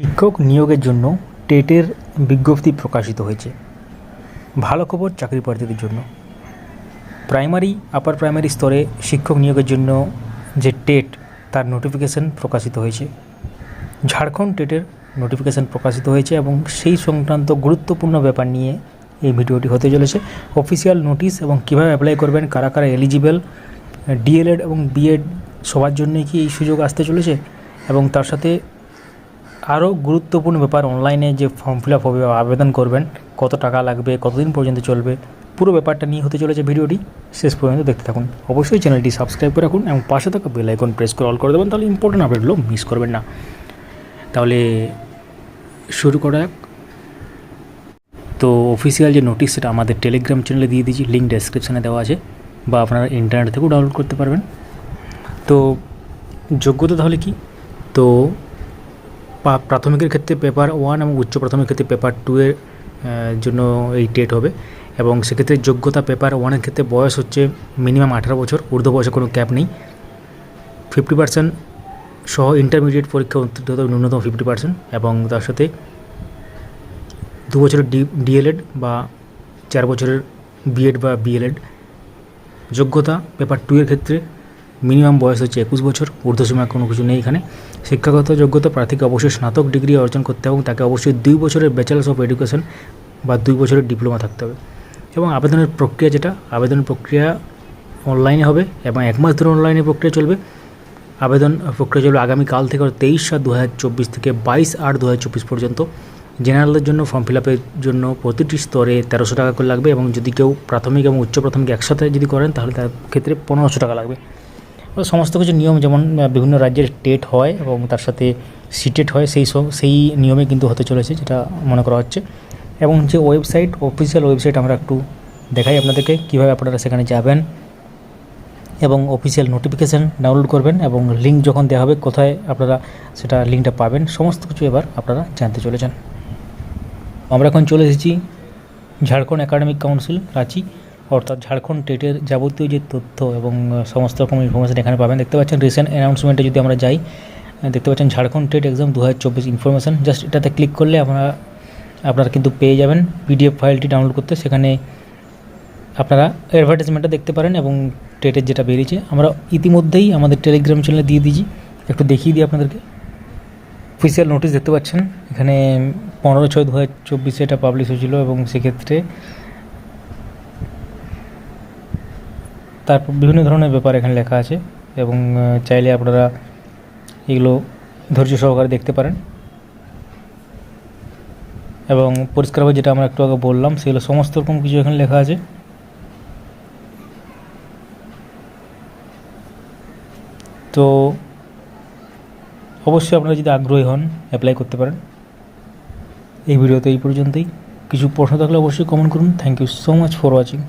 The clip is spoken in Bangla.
শিক্ষক নিয়োগের জন্য টেটের বিজ্ঞপ্তি প্রকাশিত হয়েছে। ভালো খবর চাকরি প্রার্থীদের জন্য। প্রাইমারি, আপার প্রাইমারি স্তরে শিক্ষক নিয়োগের জন্য যে টেট, তার নোটিফিকেশন প্রকাশিত হয়েছে। ঝাড়খণ্ড টেটের নোটিফিকেশন প্রকাশিত হয়েছে এবং সেই সংক্রান্ত গুরুত্বপূর্ণ ব্যাপার নিয়ে এই ভিডিওটি হতে চলেছে। অফিসিয়াল নোটিশ এবং কীভাবে অ্যাপ্লাই করবেন, কারা কারা এলিজিবল ডিএলএড এবং বিএড সবার জন্যই কি এই সুযোগ আসতে চলেছে? এবং তার সাথে আরও গুরুত্বপূর্ণ ব্যাপার অনলাইনে যে ফর্ম ফিল আপ হবে আবেদন করবেন, কত টাকা লাগবে, কতদিন পর্যন্ত চলবে, পুরো ব্যাপারটা নিয়ে হতে চলেছে ভিডিওটি। শেষ পর্যন্ত দেখতে থাকুন। অবশ্যই চ্যানেলটি সাবস্ক্রাইব করে রাখুন এবং পাশে থাকা বেল আইকন প্রেস করে অল করে দেবেন, তাহলে ইম্পর্টেন্ট আপডেটগুলো মিস করবেন না। তাহলে শুরু করা যাক। তো অফিসিয়াল যে নোটিশ সেটা আমাদের টেলিগ্রাম চ্যানেলে দিয়ে দিয়েছি লিঙ্ক ডেসক্রিপশানে দেওয়া আছে, বা আপনারা ইন্টারনেট থেকেও ডাউনলোড করতে পারবেন। তো যোগ্যতা তাহলে কি? তো প্রাথমিকের ক্ষেত্রে পেপার ওয়ান এবং উচ্চ প্রাথমিক ক্ষেত্রে পেপার টু এর জন্য এই টেট হবে। এবং সেক্ষেত্রে যোগ্যতা পেপার ওয়ানের ক্ষেত্রে বয়স হচ্ছে মিনিমাম আঠারো বছর, ঊর্ধ্ব বয়সে কোনো ক্যাপ নেই। ফিফটি পার্সেন্ট সহ ইন্টারমিডিয়েট পরীক্ষা উত্তীর্ণ হতে ন্যূনতম ফিফটি পার্সেন্ট এবং তার সাথে দু বছরের ডি ডিএলএড বা চার বছরের বিএড বা বিএলএড যোগ্যতা পেপার টু এর ক্ষেত্রে মিনিমাম বয়স হচ্ছে একুশ বছর ঊর্ধ্বসীমা কোনো কিছু নেই এখানে। শিক্ষাগত যোগ্যতা প্রার্থীকে অবশ্যই স্নাতক ডিগ্রি অর্জন করতে হবে এবং তাকে অবশ্যই দুই বছরের ব্যাচেলার্স অফ এডুকেশন বা দুই বছরের ডিপ্লোমা থাকতে হবে। এবং আবেদনের প্রক্রিয়া যেটা আবেদনের প্রক্রিয়া অনলাইনে হবে এবং এক মাস ধরে অনলাইনে প্রক্রিয়া চলবে। আবেদন প্রক্রিয়া চলবে আগামীকাল থেকে তেইশ সাত দু থেকে বাইশ আট দু পর্যন্ত। জেনারেলদের জন্য ফর্ম ফিল আপের জন্য প্রতিটি স্তরে তেরোশো টাকা করে লাগবে এবং যদি কেউ প্রাথমিক এবং উচ্চ প্রাথমিক একসাথে যদি করেন তাহলে তার ক্ষেত্রে পনেরোশো টাকা লাগবে। সমস্ত কিছু নিয়ম যেমন বিভিন্ন রাজ্যের টেট হয় এবং তার সাথে সিটেট হয়, সেই সব, সেই নিয়মে কিন্তু হতে চলেছে যেটা মনে করা হচ্ছে। এবং যে ওয়েবসাইট অফিসিয়াল ওয়েবসাইট আমরা একটু দেখাই আপনাদেরকে, কীভাবে আপনারা সেখানে যাবেন এবং অফিসিয়াল নোটিফিকেশান ডাউনলোড করবেন এবং লিঙ্ক যখন দেওয়া হবে, কোথায় আপনারা সেটা লিঙ্কটা পাবেন, সমস্ত কিছু এবার আপনারা জানতে চলেছেন। আমরা এখন চলে এসেছি ঝাড়খণ্ড একাডেমিক কাউন্সিল রাঁচি। অর্থাৎ ঝাড়খণ্ড টেটের যাবতীয় যে তথ্য এবং সমস্ত রকম ইনফরমেশান এখানে পাবেন। দেখতে পাচ্ছেন রিসেন্ট অ্যানাউন্সমেন্টে যদি আমরা যাই দেখতে পাচ্ছেন ঝাড়খণ্ড টেট এক্সাম দু হাজার চব্বিশ ইনফরমেশান জাস্ট এটাতে ক্লিক করলে আপনারা আপনারা কিন্তু পেয়ে যাবেন পিডিএফ ফাইলটি ডাউনলোড করতে। সেখানে আপনারা অ্যাডভার্টাইজমেন্টটা দেখতে পারেন এবং টেটের যেটা বেরিয়েছে। আমরা ইতিমধ্যেই আমাদের টেলিগ্রাম চ্যানেলে দিয়ে দিয়েছি। একটু দেখিয়ে দিই আপনাদেরকে। অফিসিয়াল নোটিশ দেখতে পাচ্ছেন। এখানে পনেরো ছয় দু হাজার চব্বিশে এটা পাবলিশ হয়েছিল এবং সেক্ষেত্রে তারপর বিভিন্ন ধরনের ব্যাপার এখানে লেখা আছে এবং চাইলে আপনারা এগুলো ধৈর্য সহকারে দেখতে পারেন। এবং পরিষ্কারভাবে যেটা আমরা একটু আগে বললাম, সেগুলো সমস্ত রকম কিছু এখানে লেখা আছে। তো অবশ্যই আপনারা যদি আগ্রহী হন অ্যাপ্লাই করতে পারেন। এই ভিডিওতে এই পর্যন্তই। কিছু প্রশ্ন থাকলে অবশ্যই কমেন্ট করুন। Thank you so much for watching